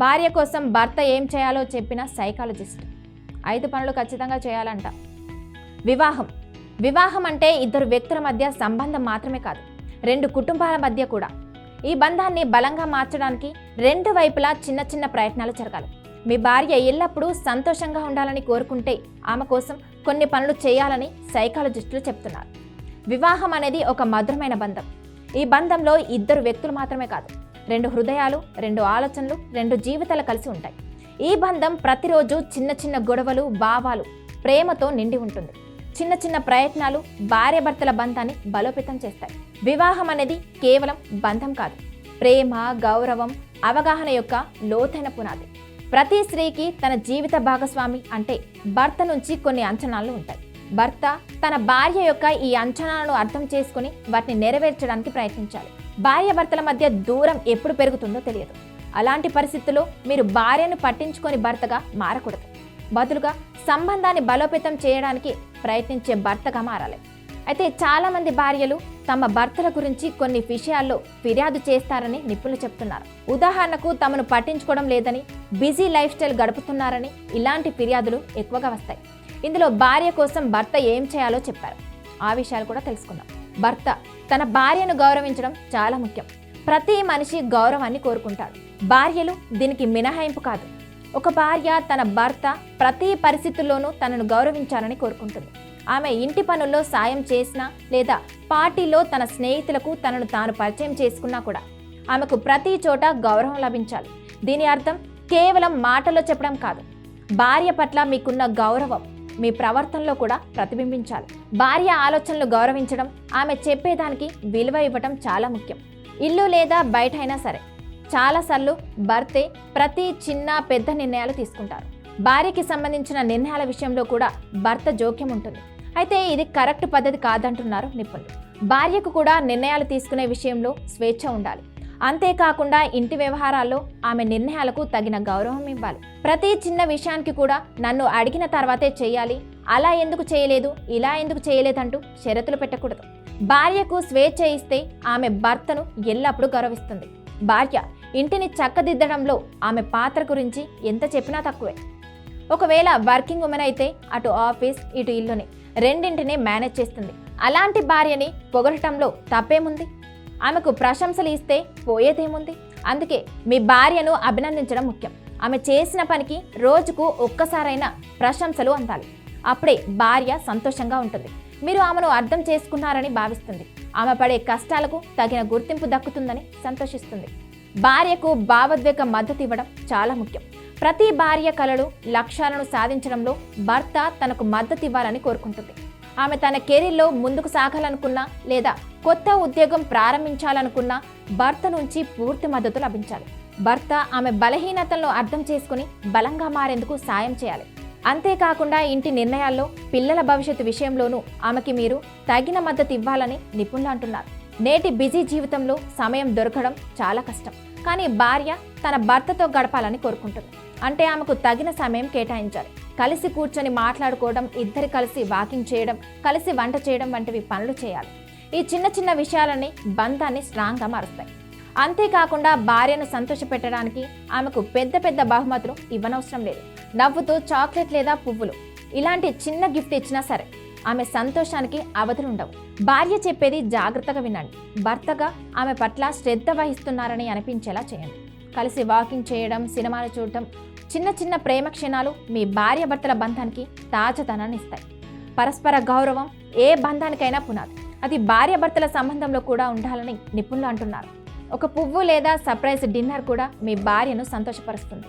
భార్య కోసం భర్త ఏం చేయాలో చెప్పిన సైకాలజిస్ట్. ఐదు పనులు ఖచ్చితంగా చేయాలంట. వివాహం. వివాహం అంటే ఇద్దరు వ్యక్తుల మధ్య సంబంధం మాత్రమే కాదు రెండు కుటుంబాల మధ్య కూడా. ఈ బంధాన్ని బలంగా మార్చడానికి రెండు వైపులా చిన్న చిన్న ప్రయత్నాలు జరగాలి. మీ భార్య ఎల్లప్పుడూ సంతోషంగా ఉండాలని కోరుకుంటే ఆమె కోసం కొన్ని పనులు చేయాలని సైకాలజిస్టులు చెప్తున్నారు. వివాహం అనేది ఒక మధురమైన బంధం. ఈ బంధంలో ఇద్దరు వ్యక్తులు మాత్రమే కాదు రెండు హృదయాలు రెండు ఆలోచనలు రెండు జీవితాలు కలిసి ఉంటాయి. ఈ బంధం ప్రతిరోజు చిన్న చిన్న గొడవలు భావాలు ప్రేమతో నిండి ఉంటుంది. చిన్న చిన్న ప్రయత్నాలు భార్యాభర్తల బంధాన్ని బలోపేతం చేస్తాయి. వివాహం అనేది కేవలం బంధం కాదు. ప్రేమ గౌరవం అవగాహన యొక్క లోతైన పునాది. ప్రతి స్త్రీకి తన జీవిత భాగస్వామి అంటే భర్త నుంచి కొన్ని అంచనాలు ఉంటాయి. భర్త తన భార్య యొక్క ఈ అంచనాలను అర్థం చేసుకుని వాటిని నెరవేర్చడానికి ప్రయత్నించాలి. భార్య భర్తల మధ్య దూరం ఎప్పుడు పెరుగుతుందో తెలియదు. అలాంటి పరిస్థితుల్లో మీరు భార్యను పట్టించుకొని భర్తగా మారకూడదు. బదులుగా సంబంధాన్ని బలోపేతం చేయడానికి ప్రయత్నించే భర్తగా మారాలి. అయితే చాలామంది భార్యలు తమ భర్తల గురించి కొన్ని విషయాల్లో ఫిర్యాదు చేస్తారని నిపుణులు చెప్తున్నారు. ఉదాహరణకు తమను పట్టించుకోవడం లేదని బిజీ లైఫ్ స్టైల్ గడుపుతున్నారని ఇలాంటి ఫిర్యాదులు ఎక్కువగా వస్తాయి. ఇందులో భార్య కోసం భర్త ఏం చేయాలో చెప్పారు. ఆ విషయాలు కూడా తెలుసుకుందాం. భర్త తన భార్యను గౌరవించడం చాలా ముఖ్యం. ప్రతి మనిషి గౌరవాన్ని కోరుకుంటాడు. భార్యలు దీనికి మినహాయింపు కాదు. ఒక భార్య తన భర్త ప్రతి పరిస్థితుల్లోనూ తనను గౌరవించాలని కోరుకుంటుంది. ఆమె ఇంటి పనుల్లో సాయం చేసినా లేదా పార్టీలో తన స్నేహితులకు తనను తాను పరిచయం చేసుకున్నా కూడా ఆమెకు ప్రతి చోట గౌరవం లభించాలి. దీని అర్థం కేవలం మాటల్లో చెప్పడం కాదు. భార్య పట్ల మీకున్న గౌరవం మీ ప్రవర్తనలో కూడా ప్రతిబింబించాలి. భార్య ఆలోచనలు గౌరవించడం ఆమె చెప్పేదానికి విలువ ఇవ్వటం చాలా ముఖ్యం. ఇల్లు లేదా బయట అయినా సరే చాలాసార్లు భర్తే ప్రతి చిన్న పెద్ద నిర్ణయాలు తీసుకుంటారు. భార్యకి సంబంధించిన నిర్ణయాల విషయంలో కూడా భర్త జోక్యం ఉంటుంది. అయితే ఇది కరెక్ట్ పద్ధతి కాదంటున్నారు నిపుణులు. భార్యకు కూడా నిర్ణయాలు తీసుకునే విషయంలో స్వేచ్ఛ ఉండాలి. అంతేకాకుండా ఇంటి వ్యవహారాల్లో ఆమె నిర్ణయాలకు తగిన గౌరవం ఇవ్వాలి. ప్రతి చిన్న విషయానికి కూడా నన్ను అడిగిన తర్వాతే చేయాలి. అలా ఎందుకు చేయలేదు? ఇలా ఎందుకు చేయలేదంటూ షరతులు పెట్టకూడదు. భార్యకు స్వేచ్ఛ ఇస్తే ఆమె భర్తను ఎల్లప్పుడూ గౌరవిస్తుంది. భార్య ఇంటిని చక్కదిద్దడంలో ఆమె పాత్ర గురించి ఎంత చెప్పినా తక్కువే. ఒకవేళ వర్కింగ్ ఉమెన్ అయితే అటు ఆఫీస్ ఇటు ఇల్లుని రెండింటిని మేనేజ్ చేస్తుంది. అలాంటి భార్యని పొగడటంలో తప్పేముంది? ఆమెకు ప్రశంసలు ఇస్తే పోయేదేముంది? అందుకే మీ భార్యను అభినందించడం ముఖ్యం. ఆమె చేసిన పనికి రోజుకు ఒక్కసారైనా ప్రశంసలు అందాలి. అప్పుడే భార్య సంతోషంగా ఉంటుంది. మీరు ఆమెను అర్థం చేసుకున్నారని భావిస్తుంది. ఆమె పడే కష్టాలకు తగిన గుర్తింపు దక్కుతుందని సంతోషిస్తుంది. భార్యకు భావోద్వేగ మద్దతు ఇవ్వడం చాలా ముఖ్యం. ప్రతి భార్య కలలు లక్ష్యాలను సాధించడంలో భర్త తనకు మద్దతు ఇవ్వాలని కోరుకుంటుంది. ఆమె తన కెరీర్లో ముందుకు సాగాలనుకున్నా లేదా కొత్త ఉద్యోగం ప్రారంభించాలనుకున్నా భర్త నుంచి పూర్తి మద్దతు లభించాలి. భర్త ఆమె బలహీనతలను అర్థం చేసుకుని బలంగా మారేందుకు సాయం చేయాలి. అంతేకాకుండా ఇంటి నిర్ణయాల్లో పిల్లల భవిష్యత్తు విషయంలోనూ ఆమెకి మీరు తగిన మద్దతు ఇవ్వాలని నిపుణులు అంటున్నారు. నేటి బిజీ జీవితంలో సమయం దొరకడం చాలా కష్టం. కానీ భార్య తన భర్తతో గడపాలని కోరుకుంటుంది. అంటే ఆమెకు తగిన సమయం కేటాయించాలి. కలిసి కూర్చొని మాట్లాడుకోవడం ఇద్దరు కలిసి వాకింగ్ చేయడం కలిసి వంట చేయడం వంటివి పనులు చేయాలి. ఈ చిన్న చిన్న విషయాలని బంధాన్ని స్ట్రాంగ్గా మారుస్తాయి. అంతేకాకుండా భార్యను సంతోషపెట్టడానికి ఆమెకు పెద్ద పెద్ద బహుమతులు ఇవ్వనవసరం లేదు. నవ్వుతూ చాక్లెట్ లేదా పువ్వులు ఇలాంటి చిన్న గిఫ్ట్ ఇచ్చినా సరే ఆమె సంతోషానికి అవధులు ఉండవు. భార్య చెప్పేది జాగ్రత్తగా వినండి. భర్తగా ఆమె పట్ల శ్రద్ధ వహిస్తున్నారని అనిపించేలా చేయండి. కలిసి వాకింగ్ చేయడం సినిమాలు చూడటం చిన్న చిన్న ప్రేమ క్షణాలు మీ భార్య భర్తల బంధానికి తాజాతనాన్ని ఇస్తాయి. పరస్పర గౌరవం ఏ బంధానికైనా పునాది. అది భార్య భర్తల సంబంధంలో కూడా ఉండాలని నిపుణులు అంటున్నారు. ఒక పువ్వు లేదా సర్ప్రైజ్ డిన్నర్ కూడా మీ భార్యను సంతోషపరుస్తుంది.